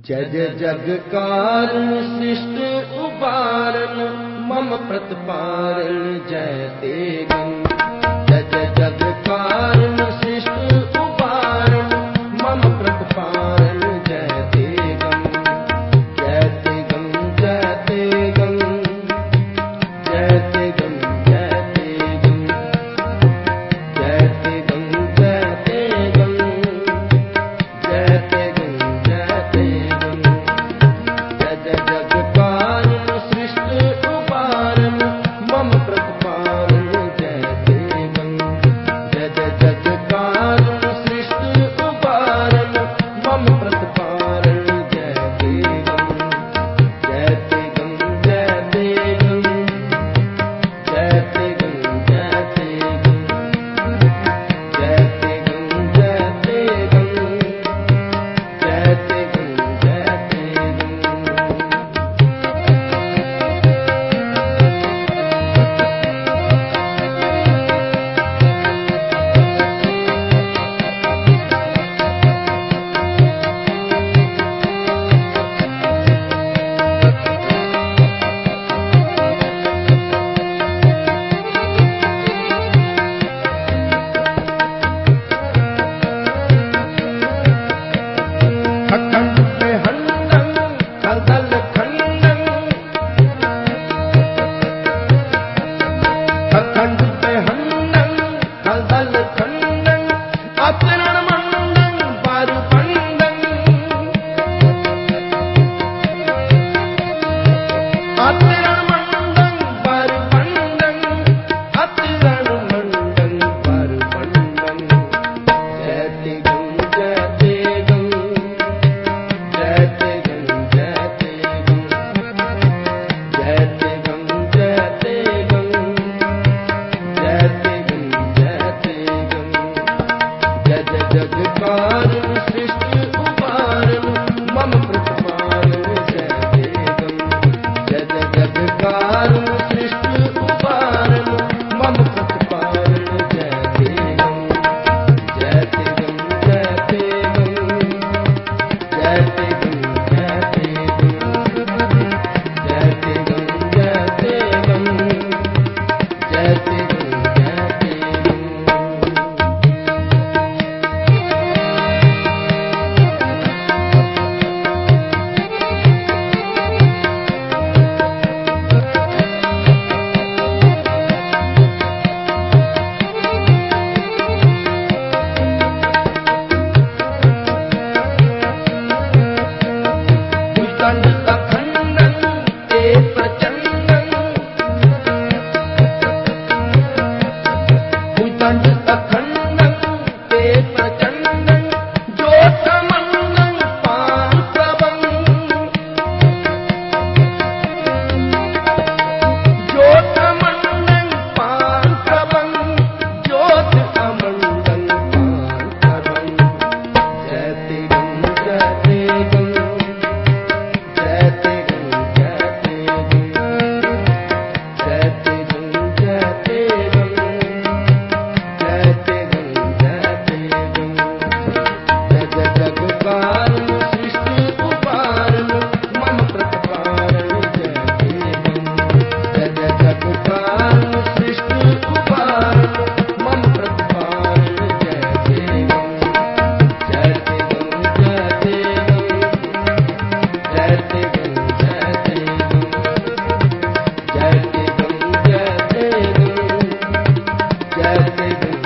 ਜਜ ਜਗ ਕਾਰਨ ਸਿਸ਼ਟ ਉਬਾਰਨ ਮਮ ਪ੍ਰਤਪਾਰਨ ਜੈ ਤੇਗ Thank you.